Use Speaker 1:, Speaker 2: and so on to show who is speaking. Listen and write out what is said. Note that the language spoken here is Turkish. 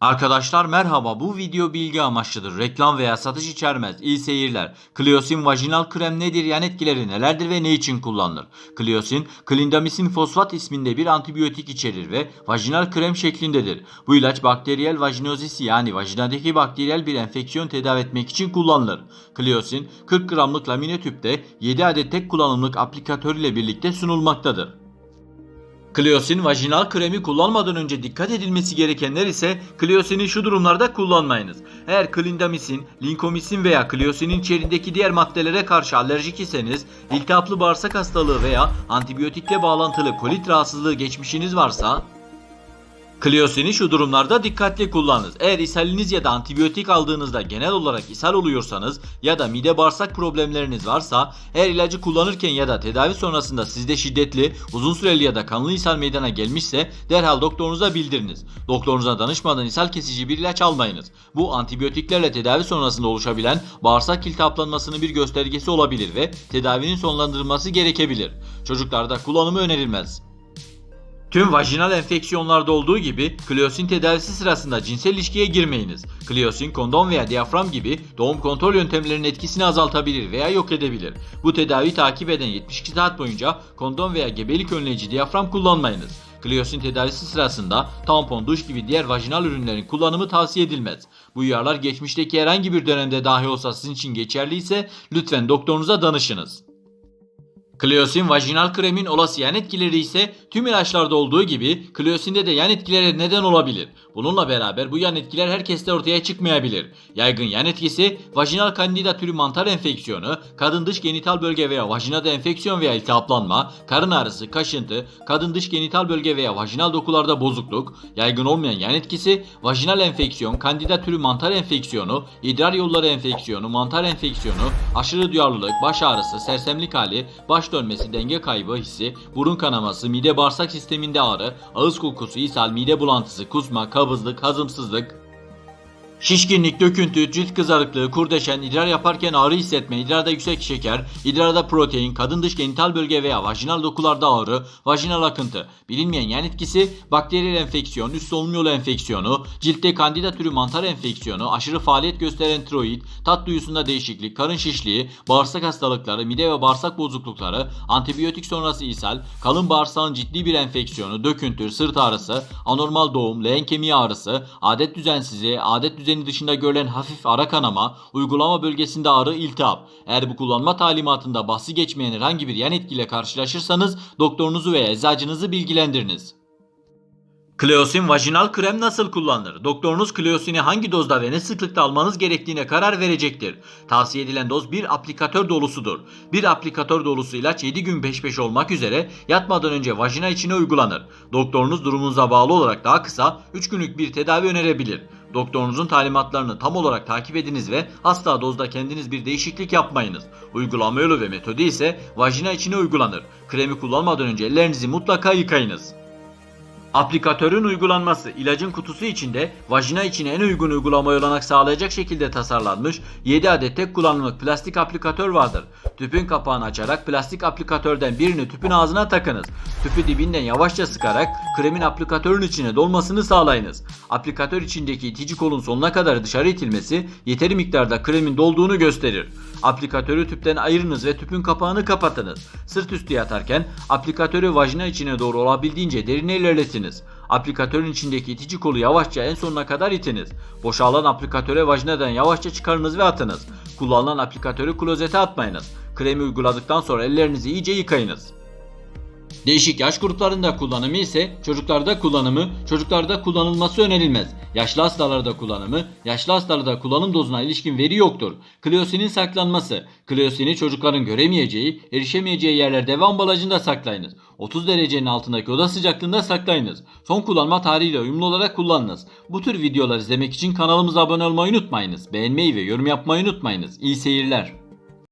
Speaker 1: Arkadaşlar merhaba bu video bilgi amaçlıdır. Reklam veya satış içermez. İyi seyirler. Kliosin vajinal krem nedir? Yan etkileri nelerdir ve ne için kullanılır? Kliosin, klindamisin fosfat isminde bir antibiyotik içerir ve vajinal krem şeklindedir. Bu ilaç bakteriyel vajinozisi yani vajinadaki bakteriyel bir enfeksiyon tedavi etmek için kullanılır. Kliosin 40 gramlık lamine tüpte 7 adet tek kullanımlık aplikatör ile birlikte sunulmaktadır. Kliosin vajinal kremi kullanmadan önce dikkat edilmesi gerekenler ise kliosini şu durumlarda kullanmayınız. Eğer klindamisin, linkomisin veya kliosinin içerisindeki diğer maddelere karşı alerjik iseniz, iltihaplı bağırsak hastalığı veya antibiyotikle bağlantılı kolit rahatsızlığı geçmişiniz varsa, Kliosini şu durumlarda dikkatli kullanınız. Eğer ishaliniz ya da antibiyotik aldığınızda genel olarak ishal oluyorsanız ya da mide bağırsak problemleriniz varsa eğer ilacı kullanırken ya da tedavi sonrasında sizde şiddetli, uzun süreli ya da kanlı ishal meydana gelmişse derhal doktorunuza bildiriniz. Doktorunuza danışmadan ishal kesici bir ilaç almayınız. Bu antibiyotiklerle tedavi sonrasında oluşabilen bağırsak iltihaplanmasının bir göstergesi olabilir ve tedavinin sonlandırılması gerekebilir. Çocuklarda kullanımı önerilmez. Tüm vajinal enfeksiyonlarda olduğu gibi kliosin tedavisi sırasında cinsel ilişkiye girmeyiniz. Kliosin kondom veya diyafram gibi doğum kontrol yöntemlerinin etkisini azaltabilir veya yok edebilir. Bu tedaviyi takip eden 72 saat boyunca kondom veya gebelik önleyici diyafram kullanmayınız. Kliosin tedavisi sırasında tampon, duş gibi diğer vajinal ürünlerin kullanımı tavsiye edilmez. Bu uyarılar geçmişteki herhangi bir dönemde dahi olsa sizin için geçerliyse lütfen doktorunuza danışınız. Kliosin vajinal kremin olası yan etkileri ise tüm ilaçlarda olduğu gibi kliosinde de yan etkilere neden olabilir. Bununla beraber bu yan etkiler herkeste ortaya çıkmayabilir. Yaygın yan etkisi vajinal kandida türü mantar enfeksiyonu, kadın dış genital bölge veya vajinada enfeksiyon veya iltihaplanma, karın ağrısı, kaşıntı, kadın dış genital bölge veya vajinal dokularda bozukluk, yaygın olmayan yan etkisi vajinal enfeksiyon, kandida türü mantar enfeksiyonu, idrar yolları enfeksiyonu, mantar enfeksiyonu, aşırı duyarlılık, baş ağrısı, sersemlik hali, baş dönmesi, denge kaybı hissi, burun kanaması, mide bağırsak sisteminde ağrı, ağız kokusu, ishal, mide bulantısı, kusma, kabızlık, hazımsızlık, Şişkinlik, döküntü, cilt kızarıklığı, kurdeşen, idrar yaparken ağrı hissetme, idrarda yüksek şeker, idrarda protein, kadın dış genital bölge veya vajinal dokularda ağrı, vajinal akıntı, bilinmeyen yan etkisi, bakteriyel enfeksiyon, üst solunum yolu enfeksiyonu, ciltte kandida türü mantar enfeksiyonu, aşırı faaliyet gösteren tiroid, tat duyusunda değişiklik, karın şişliği, bağırsak hastalıkları, mide ve bağırsak bozuklukları, antibiyotik sonrası ishal, kalın bağırsağın ciddi bir enfeksiyonu, döküntü, sırt ağrısı, anormal doğum, leğen kemiği ağrısı, adet düzensizliği, adet düzeni dışında görülen hafif ara kanama, uygulama bölgesinde ağrı, iltihap. Eğer bu kullanma talimatında bahsi geçmeyen herhangi bir yan etkiyle karşılaşırsanız doktorunuzu veya eczacınızı bilgilendiriniz. Kleosin vajinal krem nasıl kullanılır? Doktorunuz Kleosin'i hangi dozda ve ne sıklıkta almanız gerektiğine karar verecektir. Tavsiye edilen doz bir aplikatör dolusudur. Bir aplikatör dolusu ilaç 7 gün peş peşe olmak üzere yatmadan önce vajina içine uygulanır. Doktorunuz durumunuza bağlı olarak daha kısa 3 günlük bir tedavi önerebilir. Doktorunuzun talimatlarını tam olarak takip ediniz ve asla dozda kendiniz bir değişiklik yapmayınız. Uygulama yolu ve metodu ise vajina içine uygulanır. Kremi kullanmadan önce ellerinizi mutlaka yıkayınız. Aplikatörün uygulanması ilacın kutusu içinde vajina içine en uygun uygulama olanak sağlayacak şekilde tasarlanmış 7 adet tek kullanımlık plastik aplikatör vardır. Tüpün kapağını açarak plastik aplikatörden birini tüpün ağzına takınız. Tüpü dibinden yavaşça sıkarak kremin aplikatörün içine dolmasını sağlayınız. Aplikatör içindeki itici kolun sonuna kadar dışarı itilmesi yeteri miktarda kremin dolduğunu gösterir. Aplikatörü tüpten ayırınız ve tüpün kapağını kapatınız. Sırt üstü yatarken aplikatörü vajina içine doğru olabildiğince derine ilerletiniz. Aplikatörün içindeki itici kolu yavaşça en sonuna kadar itiniz. Boşalan aplikatöre vajinadan yavaşça çıkarınız ve atınız. Kullanılan aplikatörü klozete atmayınız. Kremi uyguladıktan sonra ellerinizi iyice yıkayınız. Değişik yaş gruplarında kullanımı ise çocuklarda kullanımı, çocuklarda kullanılması önerilmez. Yaşlı hastalarda kullanımı, yaşlı hastalarda kullanım dozuna ilişkin veri yoktur. Kliosinin saklanması, kliosini çocukların göremeyeceği, erişemeyeceği yerlerde ve ambalajında saklayınız. 30 derecenin altındaki oda sıcaklığında saklayınız. Son kullanma tarihiyle uyumlu olarak kullanınız. Bu tür videolar izlemek için kanalımıza abone olmayı unutmayınız. Beğenmeyi ve yorum yapmayı unutmayınız. İyi seyirler.